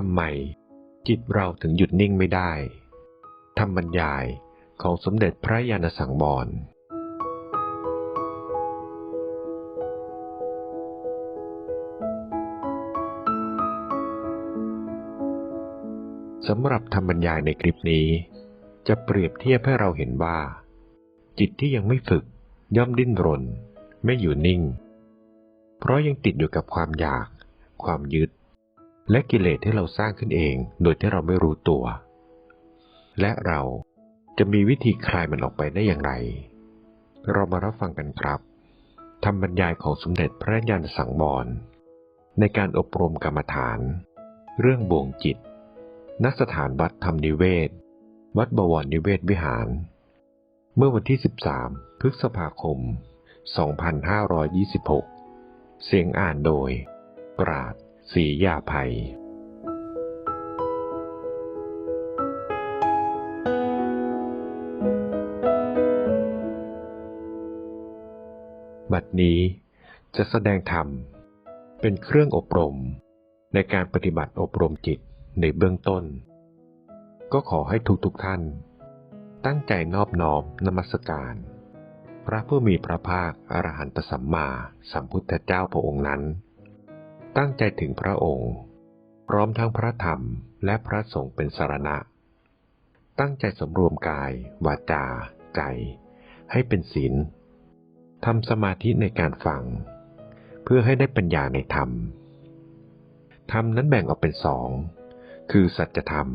ทำไม จิตเราถึงหยุดนิ่งไม่ได้ทำบรรยายของสมเด็จพระยาณสังวรสำหรับทำบรรยายในคลิปนี้ จะเปรียบเทียบให้เราเห็นว่า จิตที่ยังไม่ฝึกย่อมดิ้นรน ไม่อยู่นิ่ง เพราะยังติดอยู่กับความอยาก ความยึด และกิเลสที่เราสร้างขึ้นเองโดยที่เราไม่รู้ตัว และเราจะมีวิธีคลายมันออกไปได้อย่างไร เรามารับฟังกันครับทำบรรยายของสมเด็จพระยาณสังวรในการอบรมกรรมฐาน เรื่องบ่วงจิต ณ สถานวัดธรรมนิเวศ วัดบวรนิเวศวิหาร เมื่อวันที่ 13 พฤษภาคม 2526 เสียงอ่านโดย ปราด ศรียาภัย บัดนี้จะแสดงธรรม เป็นเครื่องอบรม ในการปฏิบัติอบรมจิตในเบื้องต้น ก็ขอให้ทุกๆทท่าน ตั้งใจนอบน้อมนมัสการ พระผู้มีพระภาคอรหันตสัมมาสัมพุทธเจ้าพระองค์นั้น ตั้งใจถึงพระองค์ พร้อมทั้งพระธรรมและพระสงฆ์เป็นสารณะ ตั้งใจสำรวมกาย วาจา ใจ ให้เป็นศีลทำสมาธิในการฟัง เพื่อให้ได้ปัญญาในธรรม ธรรมนั้นแบ่งออกเป็นสอง คือสัจธรรม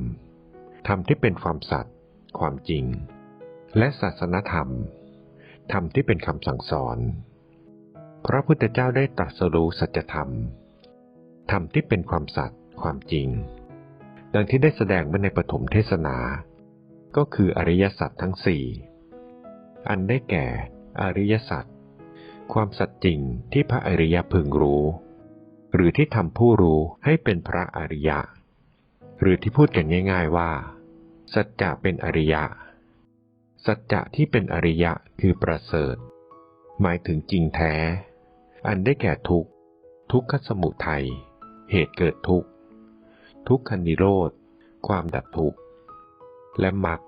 ธรรมที่เป็นความสัตย์ความจริง และศาสนธรรม ธรรมที่เป็นคำสั่งสอน พระพุทธเจ้าได้ตรัสรู้สัจธรรม ธรรมที่เป็นความสัตย์ความจริง ดังที่ได้แสดงไว้ในปฐมเทศนา ก็คืออริยสัจทั้งสี่อันได้แก่อริยสัจความสัจจริงที่พระอริยพึงรู้ หรือที่ทำผู้รู้ให้เป็นพระอริยะ หรือที่พูดกันง่าย ๆว่า สัจจะเป็นอริยะ สัจจะที่เป็นอริยะคือประเสริฐ หมายถึงจริงแท้ อันได้แก่ทุกทุกขสมุทัย เหตุเกิดทุกข์ ทุกขนิโรธ ความดับทุกข์ และมรรค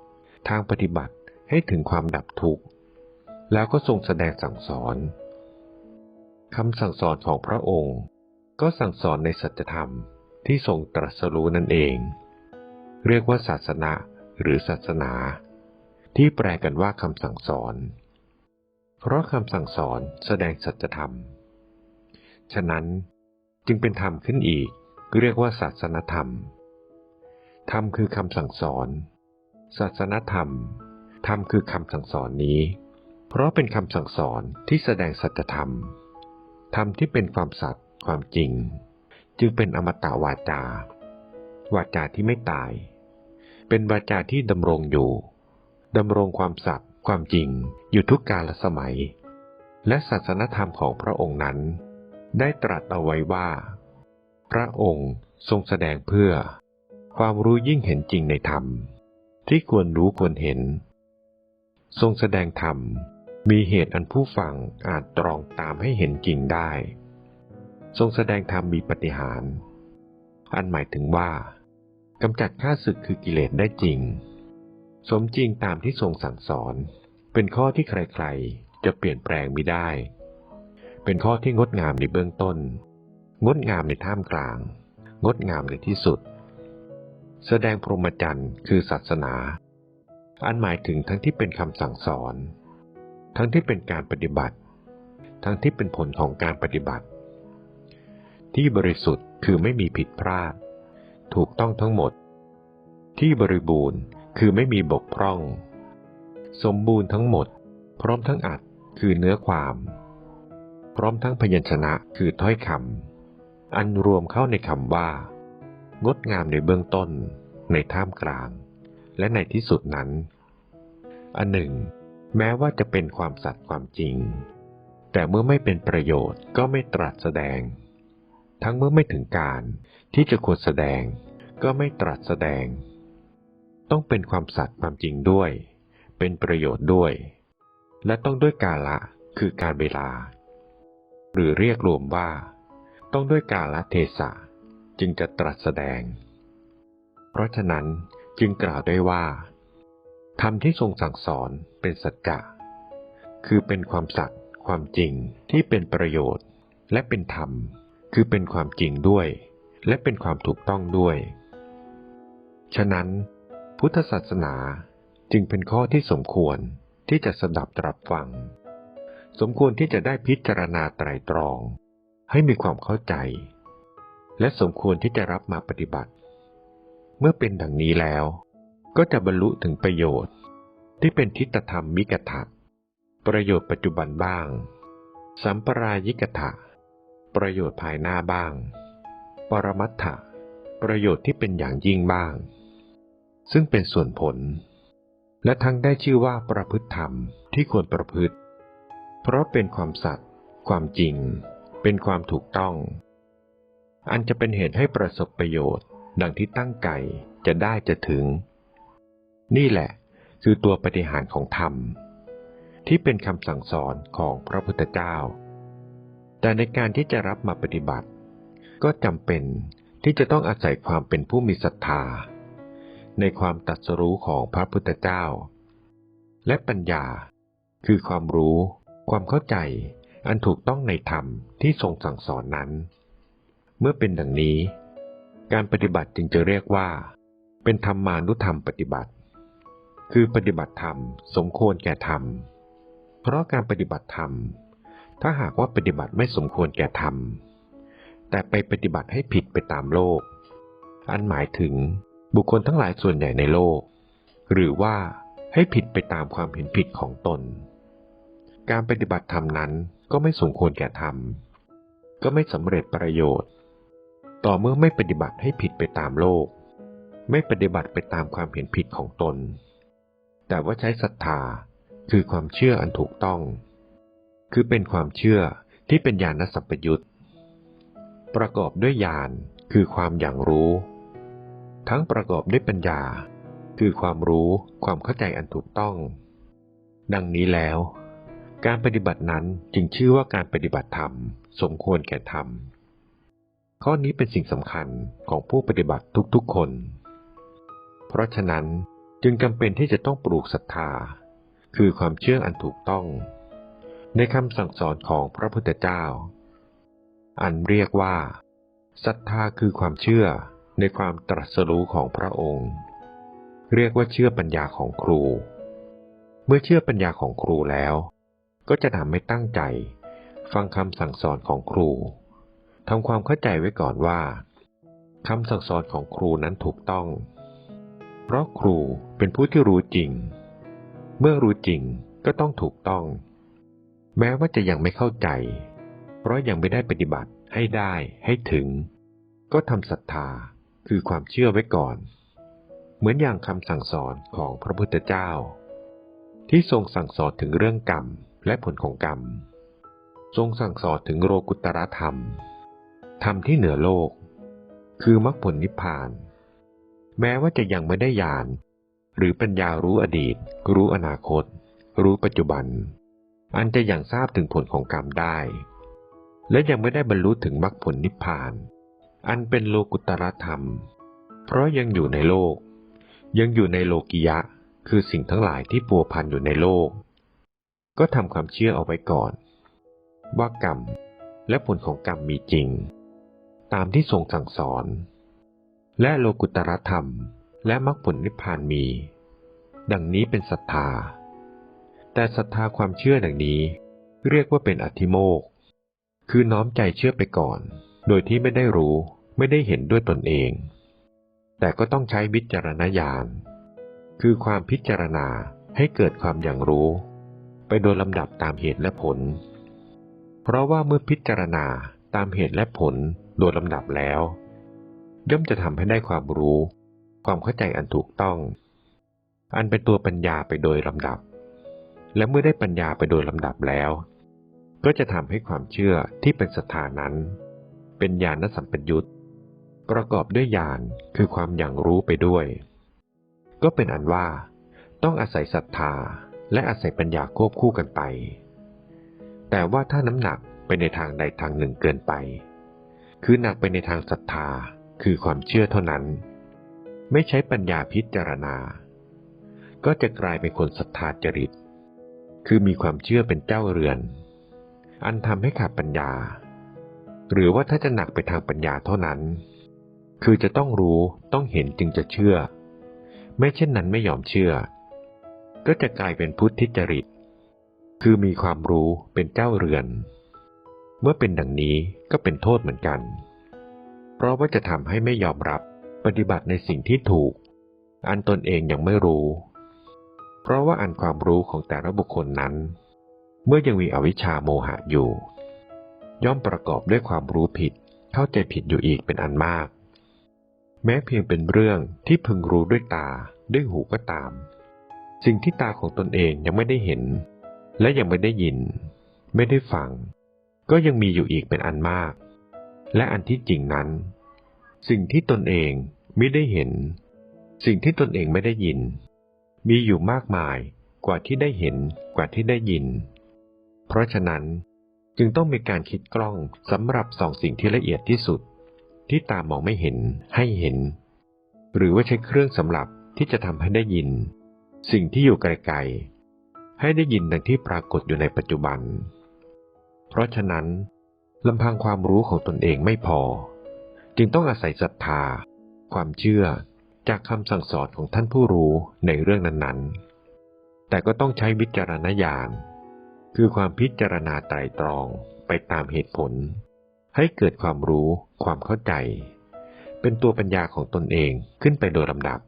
ทางปฏิบัติให้ถึงความดับทุกข์ แล้วก็ทรงแสดงสั่งสอนคำสั่งสอนของพระองค์ ก็สั่งสอนในสัจธรรมที่ทรงตรัสรู้นั่นเอง เรียกว่าศาสนาหรือศาสนา ที่แปลกันว่าคำสั่งสอน เพราะคำสั่งสอนแสดงสัจธรรม ฉะนั้น จึงเป็นธรรมขึ้นอีก เรียกว่าศาสนธรรม ธรรมคือคำสั่งสอน ศาสนธรรม ธรรมคือคำสั่งสอนนี้ เพราะเป็นคำสั่งสอนที่แสดงสัจธรรม ธรรมที่เป็นความสัตย์ความจริง จึงเป็นอมตะวาจา วาจาที่ไม่ตาย เป็นวาจาที่ดำรงอยู่ดำรงความสัตย์ความจริงอยู่ทุกกาลสมัย และศาสนธรรมของพระองค์นั้น ได้ตรัสเอาไว้ว่า พระองค์ทรงแสดงเพื่อ ความรู้ยิ่งเห็นจริงในธรรม ที่ควรรู้ควรเห็น ทรงแสดงธรรมมีเหตุอันผู้ฟังอาจตรองตามให้เห็นจริงได้ ทรงแสดงธรรมมีปฏิหาร อันหมายถึงว่ากำจัดข้าศึกคือกิเลสได้จริง สมจริงตามที่ทรงสั่งสอน เป็นข้อที่ใครๆ จะเปลี่ยนแปลงไม่ได้ เป็นข้อที่งดงามในเบื้องต้น งดงามในท่ามกลาง งดงามในที่สุด แสดงพรหมจรรย์คือศาสนา อันหมายถึงทั้งที่เป็นคำสั่งสอน ทั้งที่เป็นการปฏิบัติ ทั้งที่เป็นผลของการปฏิบัติ ที่บริสุทธิ์คือไม่มีผิดพลาด ถูกต้องทั้งหมด ที่บริบูรณ์คือไม่มีบกพร่อง สมบูรณ์ทั้งหมด พร้อมทั้งอัดคือเนื้อความ พร้อมทั้งพยัญชนะคือถ้อยคำอันรวมเข้าในคำว่า งดงามในเบื้องต้น ในท่ามกลาง และในที่สุดนั้น อันหนึ่ง แม้ว่าจะเป็นความสัตย์ความจริง แต่เมื่อไม่เป็นประโยชน์ก็ไม่ตรัสแสดง ทั้งเมื่อไม่ถึงการที่จะควรแสดง ก็ไม่ตรัสแสดง ต้องเป็นความสัตย์ความจริงด้วย เป็นประโยชน์ด้วย และต้องด้วยกาละคือการเวลา หรือเรียกรวมว่า ต้องด้วยกาลเทศะจึงจะตรัสแสดง เพราะฉะนั้นจึงกล่าวได้ว่าธรรมที่ทรงสั่งสอนเป็นสัจจะคือเป็นความสัตย์ความจริงที่เป็นประโยชน์ และเป็นธรรม คือเป็นความจริงด้วย และเป็นความถูกต้องด้วย ฉะนั้น พุทธศาสนาจึงเป็นข้อที่สมควรที่จะสดับตรับฟัง สมควรที่จะได้พิจารณาไตรตรอง ให้มีความเข้าใจ และสมควรที่จะรับมาปฏิบัติ เมื่อเป็นดังนี้แล้ว ก็จะบรรลุถึงประโยชน์ ที่เป็นทิฏฐธรรมมิกถะประโยชน์ปัจจุบันบ้าง สัมปรายิกถะประโยชน์ภายหน้าบ้าง ปรมัตถะประโยชน์ที่เป็นอย่างยิ่งบ้าง ซึ่งเป็นส่วนผล และทั้งได้ชื่อว่าประพฤติธรรมที่ควรประพฤติ เพราะเป็นความสัตย์ความจริง เป็นความถูกต้อง อันจะเป็นเหตุให้ประสบประโยชน์ ดังที่ตั้งใจจะได้จะถึง นี่แหละคือตัวปฏิหารของธรรม ที่เป็นคำสั่งสอนของพระพุทธเจ้า แต่ในการที่จะรับมาปฏิบัติ ก็จำเป็นที่จะต้องอาศัยความเป็นผู้มีศรัทธา ในความตัดสรู้ของพระพุทธเจ้า และปัญญาคือความรู้ ความเข้าใจอันถูกต้องในธรรมที่ทรงสั่งสอนนั้น เมื่อเป็นดังนี้ การปฏิบัติจึงจะเรียกว่า เป็นธรรมานุธรรมปฏิบัติ คือปฏิบัติธรรมสมควรแก่ธรรม เพราะการปฏิบัติธรรม ถ้าหากว่าปฏิบัติไม่สมควรแก่ธรรม แต่ไปปฏิบัติให้ผิดไปตามโลก อันหมายถึงบุคคลทั้งหลายส่วนใหญ่ในโลก หรือว่าให้ผิดไปตามความเห็นผิดของตน การปฏิบัติธรรมนั้นก็ไม่สมควรแก่ธรรม ก็ไม่สำเร็จประโยชน์ ต่อเมื่อไม่ปฏิบัติให้ผิดไปตามโลก ไม่ปฏิบัติไปตามความเห็นผิดของตน แต่ว่าใช้ศรัทธาคือความเชื่ออันถูกต้อง คือเป็นความเชื่อที่เป็นญาณสัมปยุตประกอบด้วยญาณคือความอย่างรู้ ทั้งประกอบด้วยปัญญา คือความรู้ความเข้าใจอันถูกต้อง ดังนี้แล้ว การปฏิบัตินั้นจึงชื่อว่าการปฏิบัติธรรม สมควรแก่ธรรม ข้อนี้เป็นสิ่งสำคัญของผู้ปฏิบัติทุกๆคน เพราะฉะนั้นจึงจำเป็นที่จะต้องปลูกศรัทธา คือความเชื่ออันถูกต้อง ในคำสั่งสอนของพระพุทธเจ้า อันเรียกว่าศรัทธาคือความเชื่อในความตรัสรู้ของพระองค์ เรียกว่าเชื่อปัญญาของครู เมื่อเชื่อปัญญาของครูแล้ว ก็จะทำให้ตั้งใจ ฟังคำสั่งสอนของครูทำความเข้าใจไว้ก่อนว่าคำสั่งสอนของครูนั้นถูกต้อง เพราะครูเป็นผู้ที่รู้จริง เมื่อรู้จริงก็ต้องถูกต้อง แม้ว่าจะยังไม่เข้าใจ เพราะยังไม่ได้ปฏิบัติให้ได้ให้ถึง ก็ทำศรัทธาคือความเชื่อไว้ก่อน เหมือนอย่างคำสั่งสอนของพระพุทธเจ้า ที่ทรงสั่งสอนถึงเรื่องกรรม และผลของกรรม ทรงสั่งสอนถึงโลกุตรธรรม ธรรมที่เหนือโลก คือมรรคผลนิพพาน แม้ว่าจะยังไม่ได้ญาณหรือปัญญารู้อดีต รู้อนาคต รู้ปัจจุบัน อันจะยังทราบถึงผลของกรรมได้ และยังไม่ได้บรรลุถึงมรรคผลนิพพาน อันเป็นโลกุตรธรรม เพราะยังอยู่ในโลก ยังอยู่ในโลกิยะ คือสิ่งทั้งหลายที่ปัวพันอยู่ในโลก ก็ทำความเชื่อเอาไว้ก่อน ว่ากรรมและผลของกรรมมีจริง ตามที่ทรงสั่งสอน และโลกุตรธรรมและมรรคผลนิพพานมี ดังนี้เป็นศรัทธา แต่ศรัทธาความเชื่อดังนี้ เรียกว่าเป็นอธิโมกข์คือน้อมใจเชื่อไปก่อน โดยที่ไม่ได้รู้ไม่ได้เห็นด้วยตนเอง แต่ก็ต้องใช้วิจารณญาณ คือความพิจารณาให้เกิดความอย่างรู้ โดยลำดับตามเหตุและผล เพราะว่าเมื่อพิจารณาตามเหตุและผลโดยลำดับแล้ว ย่อมจะทำให้ได้ความรู้ ความเข้าใจอันถูกต้อง อันเป็นตัวปัญญาไปโดยลำดับ และเมื่อได้ปัญญาไปโดยลำดับแล้ว ก็จะทำให้ความเชื่อที่เป็นศรัทธานั้น เป็นญาณสัมปยุตประกอบด้วยญาณคือความอย่างรู้ไปด้วย ก็เป็นอันว่า ต้องอาศัยศรัทธา และอาศัยปัญญาควบคู่กันไป แต่ว่าถ้าน้ำหนักไปในทางใดทางหนึ่งเกินไป คือหนักไปในทางศรัทธาคือความเชื่อเท่านั้น ไม่ใช้ปัญญาพิจารณา ก็จะกลายเป็นคนศรัทธาจริต คือมีความเชื่อเป็นเจ้าเรือน อันทำให้ขาดปัญญา หรือว่าถ้าจะหนักไปทางปัญญาเท่านั้น คือจะต้องรู้ต้องเห็นจึงจะเชื่อ ไม่เช่นนั้นไม่ยอมเชื่อ ก็จะกลายเป็นพุทธิจริต คือมีความรู้เป็นเจ้าเรือน เมื่อเป็นดังนี้ก็เป็นโทษเหมือนกัน เพราะว่าจะทำให้ไม่ยอมรับปฏิบัติในสิ่งที่ถูก อันตนเองยังไม่รู้ เพราะว่าอันความรู้ของแต่ละบุคคลนั้น เมื่อยังมีอวิชชาโมหะอยู่ ย่อมประกอบด้วยความรู้ผิด เข้าใจผิดอยู่อีกเป็นอันมาก แม้เพียงเป็นเรื่องที่พึงรู้ด้วยตาด้วยหูก็ตาม สิ่งที่ตาของตนเองยังไม่ได้เห็น และยังไม่ได้ยิน ไม่ได้ฟัง ก็ยังมีอยู่อีกเป็นอันมาก และอันที่จริงนั้น สิ่งที่ตนเองไม่ได้เห็น สิ่งที่ตนเองไม่ได้ยิน มีอยู่มากมายกว่าที่ได้เห็นกว่าที่ได้ยิน เพราะฉะนั้นจึงต้องมีการคิดกล้องสำหรับส่องสิ่งที่ละเอียดที่สุด ที่ตามองไม่เห็นให้เห็น หรือว่าใช้เครื่องสำหรับที่จะทำให้ได้ยิน สิ่งที่อยู่ไกลๆ ให้ได้ยินดังที่ปรากฏอยู่ในปัจจุบัน เพราะฉะนั้นลำพังความรู้ของตนเองไม่พอ จึงต้องอาศัยศรัทธา ความเชื่อจากคำสั่งสอนของท่านผู้รู้ในเรื่องนั้นๆ แต่ก็ต้องใช้วิจารณญาณ คือความพิจารณาไตรตรองไปตามเหตุผล ให้เกิดความรู้ ความเข้าใจ เป็นตัวปัญญาของตนเองขึ้นไปโดยลำดับ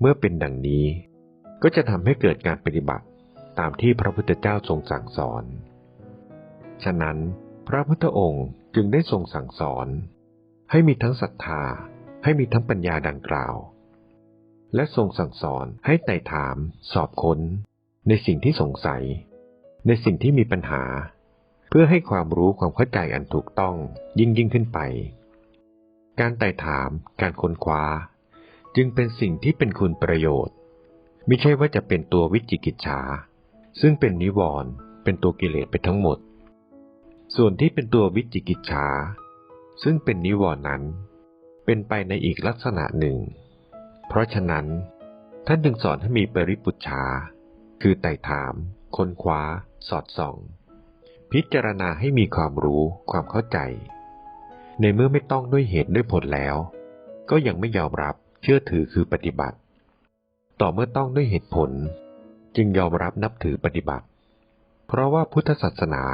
เมื่อเป็นดังนี้ ก็จะทำให้เกิดการปฏิบัติตามที่พระพุทธเจ้าทรงสั่งสอน ฉะนั้นพระพุทธองค์จึงได้ทรงสั่งสอน ให้มีทั้งศรัทธา ให้มีทั้งปัญญาดังกล่าว และทรงสั่งสอนให้ไต่ถาม สอบค้น ในสิ่งที่สงสัย ในสิ่งที่มีปัญหา เพื่อให้ความรู้ความเข้าใจอันถูกต้องยิ่งยิ่งขึ้นไป การไต่ถาม การค้นคว้า จึงเป็นสิ่งที่เป็นคุณประโยชน์ ไม่ใช่ว่าจะเป็นตัววิจิกิจฉา ซึ่งเป็นนิวรณ์เป็นตัวกิเลสไปทั้งหมด ส่วนที่เป็นตัววิจิกิจฉา ซึ่งเป็นนิวรณ์นั้น เป็นไปในอีกลักษณะหนึ่ง เพราะฉะนั้น ท่านจึงสอนให้มีปริปุจฉา คือไต่ถาม ค้นคว้า สอดส่อง พิจารณาให้มีความรู้ความเข้าใจ ในเมื่อไม่ต้องด้วยเหตุด้วยผลแล้ว ก็ยังไม่ยอมรับเชื่อถือคือปฏิบัติ ต่อเมื่อต้องด้วยเหตุผล จึงยอมรับนับถือปฏิบัติ เพราะว่าพุทธศาสนา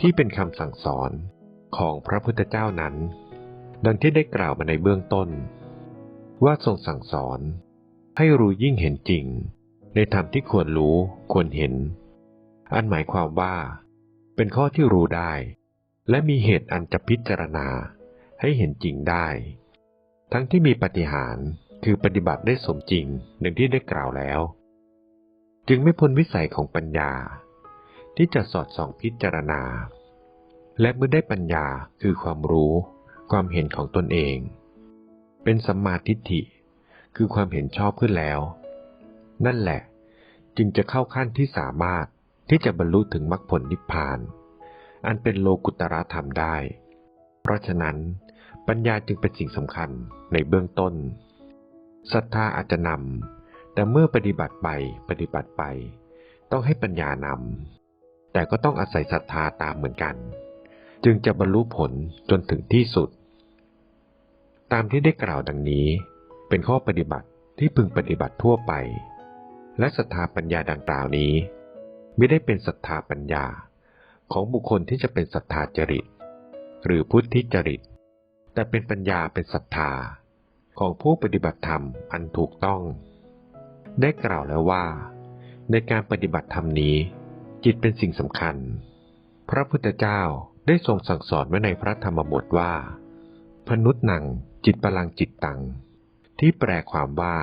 ที่เป็นคำสั่งสอนของพระพุทธเจ้านั้น ดังที่ได้กล่าวมาในเบื้องต้น ว่าทรงสั่งสอนให้รู้ยิ่งเห็นจริง ในธรรมที่ควรรู้ควรเห็น อันหมายความว่า เป็นข้อที่รู้ได้ และมีเหตุอันจะพิจารณาให้เห็นจริงได้ ทั้งที่มีปฏิหาร คือปฏิบัติได้สมจริงดังที่ได้กล่าวแล้ว จึงไม่พ้นวิสัยของปัญญา ที่จะสอดส่องพิจารณา และเมื่อได้ปัญญาคือความรู้ ความเห็นของตนเอง เป็นสัมมาทิฏฐิ คือความเห็นชอบขึ้นแล้ว นั่นแหละ จึงจะเข้าขั้นที่สามารถที่จะบรรลุถึงมรรคผลนิพพาน อันเป็นโลกุตระธรรมได้ เพราะฉะนั้นปัญญาจึงเป็นสิ่งสำคัญในเบื้องต้น ศรัทธาอาจจะนำ แต่เมื่อปฏิบัติไปปฏิบัติไป ต้องให้ปัญญานำ แต่ก็ต้องอาศัยศรัทธาตามเหมือนกัน จึงจะบรรลุผลจนถึงที่สุด ตามที่ได้กล่าวดังนี้ เป็นข้อปฏิบัติที่พึงปฏิบัติทั่วไป และศรัทธาปัญญาดังกล่าวนี้ ไม่ได้เป็นศรัทธาปัญญาของบุคคลที่จะเป็นศรัทธาจริต หรือพุทธิจริต แต่เป็นปัญญาเป็นศรัทธา ของผู้ปฏิบัติธรรมอันถูกต้อง ได้กล่าวแล้วว่า ในการปฏิบัติธรรมนี้ จิตเป็นสิ่งสำคัญ พระพุทธเจ้าได้ทรงสั่งสอนไว้ในพระธรรมบทว่า พนุษย์นังจิตพลังจิตตัง ที่แปลความว่า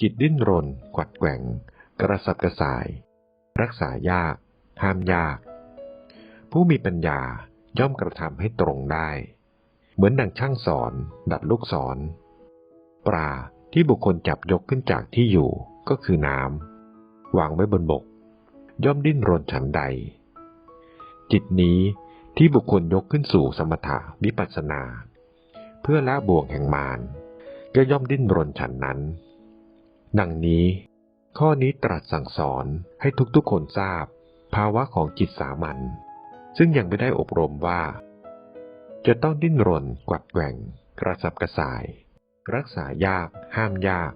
จิตดิ้นรน กวัดแกว่ง กระสับกระส่าย รักษายาก ห้ามยาก ผู้มีปัญญาย่อมกระทำให้ตรงได้ เหมือนดังช่างสอน ดัดลูกศร ปลาที่บุคคลจับยกขึ้นจากที่อยู่ก็คือน้ำวางไว้บนบก ย่อมดิ้นรนฉันใด จิตนี้ที่บุคคลยกขึ้นสู่สมถะวิปัสสนา เพื่อละบ่วงแห่งมารก็ย่อมดิ้นรนฉันนั้น ดังนี้ ข้อนี้ตรัสสั่งสอนให้ทุกๆคนทราบ ภาวะของจิตสามัญซึ่งยังไม่ได้อบรมว่า จะต้องดิ้นรนกวัดแกว่ง กระสับกระส่าย รักษายาก ห้ามยาก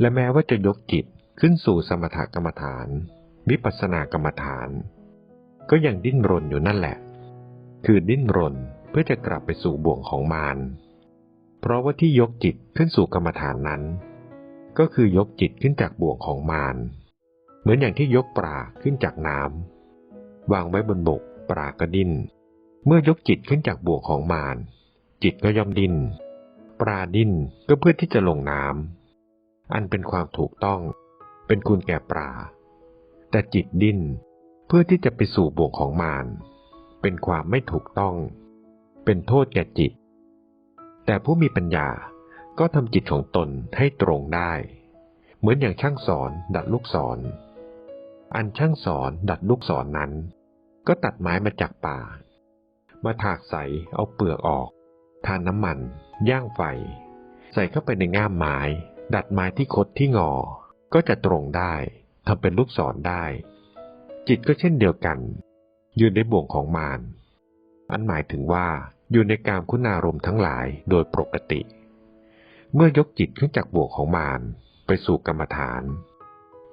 และแม้ว่าจะยกจิตขึ้นสู่สมถกรรมฐานวิปัสสนากรรมฐาน ก็ยังดิ้นรนอยู่นั่นแหละ คือดิ้นรนเพื่อจะกลับไปสู่บ่วงของมารเพราะว่าที่ยกจิตขึ้นสู่กรรมฐานนั้น ก็คือยกจิตขึ้นจากบ่วงของมารเหมือนอย่างที่ยกปลาขึ้นจากน้ำวางไว้บนบกปลาก็ดิ้น เมื่อยกจิตขึ้นจากบ่วงของมารจิตก็ย่อมดิ้น ปลาดิ้นก็เพื่อที่จะลงน้ำอันเป็นความถูกต้อง เป็นคุณแก่ปลาแต่จิตดิ้นเพื่อที่จะไปสู่บ่วงของมารเป็นความไม่ถูกต้อง เป็นโทษแก่จิต แต่ผู้มีปัญญาก็ทำจิตของตนให้ตรงได้ เหมือนอย่างช่างสอนดัดลูกศรอันช่างสอนดัดลูกศรนนั้น ก็ตัดไม้มาจากป่า มาถากใสเอาเปลือกออก ทานน้ำมัน ย่างไฟ ใส่เข้าไปในง่ามไม้ ดัดไม้ที่คดที่งอ ก็จะตรงได้ทำเป็นลูกศรได้ จิตก็เช่นเดียวกันยู่ในบ่วงของมารอันหมายถึงว่าอยู่ในกามคุณารมณ์ทั้งหลายโดยปกติ เมื่อยกจิตขึ้นจากบ่วงของมารไปสู่กรรมฐาน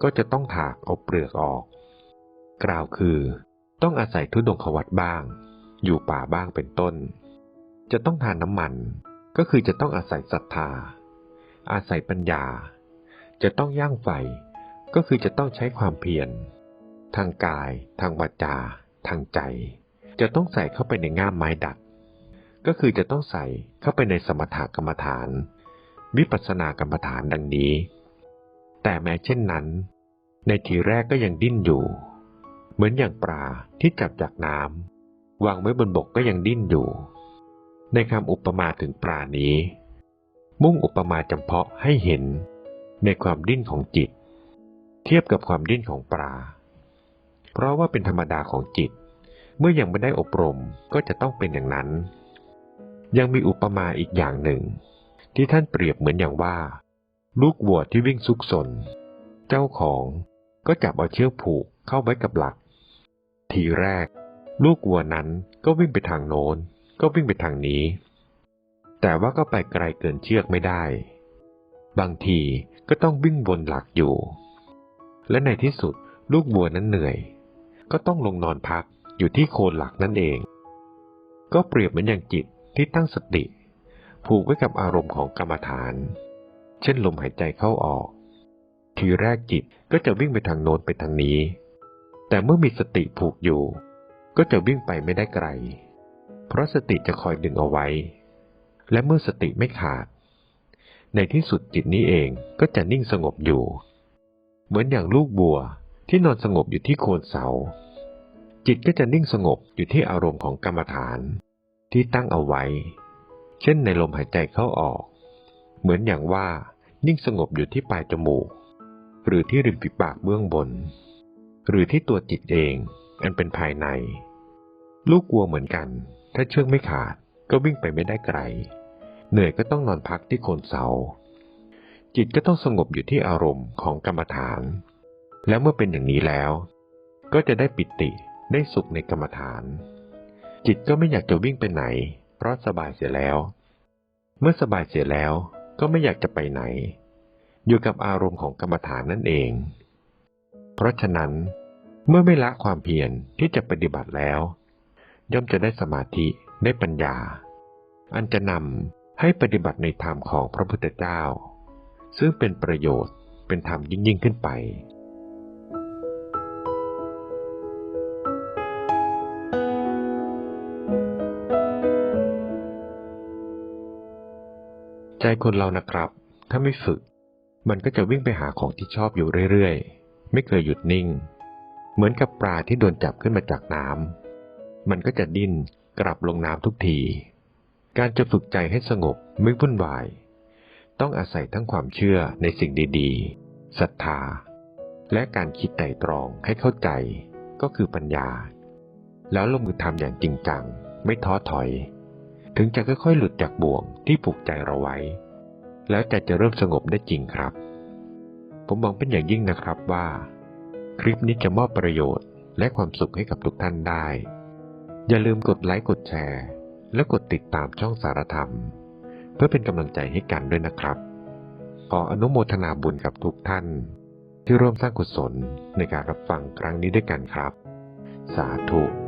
ก็จะต้องถากเอาเปลือกออก กล่าวคือ ต้องอาศัยทุดงควัตบ้าง อยู่ป่าบ้างเป็นต้น จะต้องทานน้ำมัน ก็คือจะต้องอาศัยศรัทธา อาศัยปัญญา จะต้องย่างไฟ ก็คือจะต้องใช้ความเพียร ทางกาย ทางวาจา ทางใจ จะต้องใส่เข้าไปในง่ามไม้ดัด ก็คือจะต้องใส่เข้าไปในสมถกรรมฐาน วิปัสสนากรรมฐานดังนี้ แต่แม้เช่นนั้น ในทีแรกก็ยังดิ้นอยู่ เหมือนอย่างปลาที่จับจากน้ำวางไว้บนบกก็ยังดิ้นอยู่ ในคำอุปมาถึงปลานี้ มุ่งอุปมาจำเพาะให้เห็นในความดิ้นของจิต เทียบกับความดิ้นของปลา เพราะว่าเป็นธรรมดาของจิต เมื่อยังไม่ได้อบรมก็จะต้องเป็นอย่างนั้น ยังมีอุปมาอีกอย่างหนึ่ง ที่ท่านเปรียบเหมือนอย่างว่า ลูกวัวที่วิ่งซุกซนเจ้าของก็จับเอาเชือกผูกเข้าไว้กับหลัก ทีแรก ลูกวัวนั้นก็วิ่งไปทางโน้น ก็วิ่งไปทางนี้ แต่ว่าก็ไปไกลเกินเชือกไม่ได้ บางทีก็ต้องวิ่งบนหลักอยู่ และในที่สุดลูกวัวนั้นเหนื่อย ก็ต้องลงนอนพักอยู่ที่โคนหลักนั่นเอง ก็เปรียบเหมือนอย่างจิตที่ตั้งสติ ผูกไว้กับอารมณ์ของกรรมฐาน เช่นลมหายใจเข้าออก ทีแรกจิตก็จะวิ่งไปทางโน้นไปทางนี้ แต่เมื่อมีสติผูกอยู่ ก็จะวิ่งไปไม่ได้ไกล เพราะสติจะคอยดึงเอาไว้ และเมื่อสติไม่ขาด ในที่สุดจิตนี้เองก็จะนิ่งสงบอยู่ เหมือนอย่างลูกบัวที่นอนสงบอยู่ที่โคนเสา จิตก็จะนิ่งสงบอยู่ที่อารมณ์ของกรรมฐานที่ตั้งเอาไว้ เช่นในลมหายใจเข้าออก เหมือนอย่างว่านิ่งสงบอยู่ที่ปลายจมูก หรือที่ริมฝีปากเบื้องบน หรือที่ตัวจิตเองอันเป็นภายใน ลูกวัวเหมือนกัน ถ้าเชือกไม่ขาดก็วิ่งไปไม่ได้ไกล เหนื่อยก็ต้องนอนพักที่โคนเสา จิตก็ต้องสงบอยู่ที่อารมณ์ของกรรมฐาน แล้วเมื่อเป็นอย่างนี้แล้ว ก็จะได้ปิติได้สุขในกรรมฐาน จิตก็ไม่อยากจะวิ่งไปไหน เพราะสบายเสียแล้ว เมื่อสบายเสียแล้วก็ไม่อยากจะไปไหน อยู่กับอารมณ์ของกรรมฐานนั่นเอง เพราะฉะนั้น เมื่อไม่ละความเพียรที่จะปฏิบัติแล้ว ย่อมจะได้สมาธิได้ปัญญา อันจะนำให้ปฏิบัติในธรรมของพระพุทธเจ้า ซึ่งเป็นประโยชน์เป็นธรรมยิ่งยิ่งขึ้นไปใจคนเรานะครับ ถ้าไม่ฝึก มันก็จะวิ่งไปหาของที่ชอบอยู่เรื่อยๆ ไม่เคยหยุดนิ่ง เหมือนกับปลาที่โดนจับขึ้นมาจากน้ำ มันก็จะดิ้นกลับลงน้ำทุกที การจะฝึกใจให้สงบไม่วุ่นวาย ต้องอาศัยทั้งความเชื่อในสิ่งดีๆศรัทธา และการคิดไตร่ตรองให้เข้าใจก็คือปัญญา แล้วลงมือทำอย่างจริงจัง ไม่ท้อถอย ถึงจะค่อยๆหลุดจากบ่วงที่ผูกใจเราไว้ แล้วใจจะเริ่มสงบได้จริงครับ ผมหวังเป็นอย่างยิ่งนะครับว่า คลิปนี้จะมอบประโยชน์และความสุขให้กับทุกท่านได้ อย่าลืมกดไลค์กดแชร์ และกดติดตามช่องสารธรรม เพื่อเป็นกำลังใจให้กันด้วยนะครับ ขออนุโมทนาบุญกับทุกท่าน ที่ร่วมสร้างกุศลในการรับฟังครั้งนี้ด้วยกันครับ สาธุ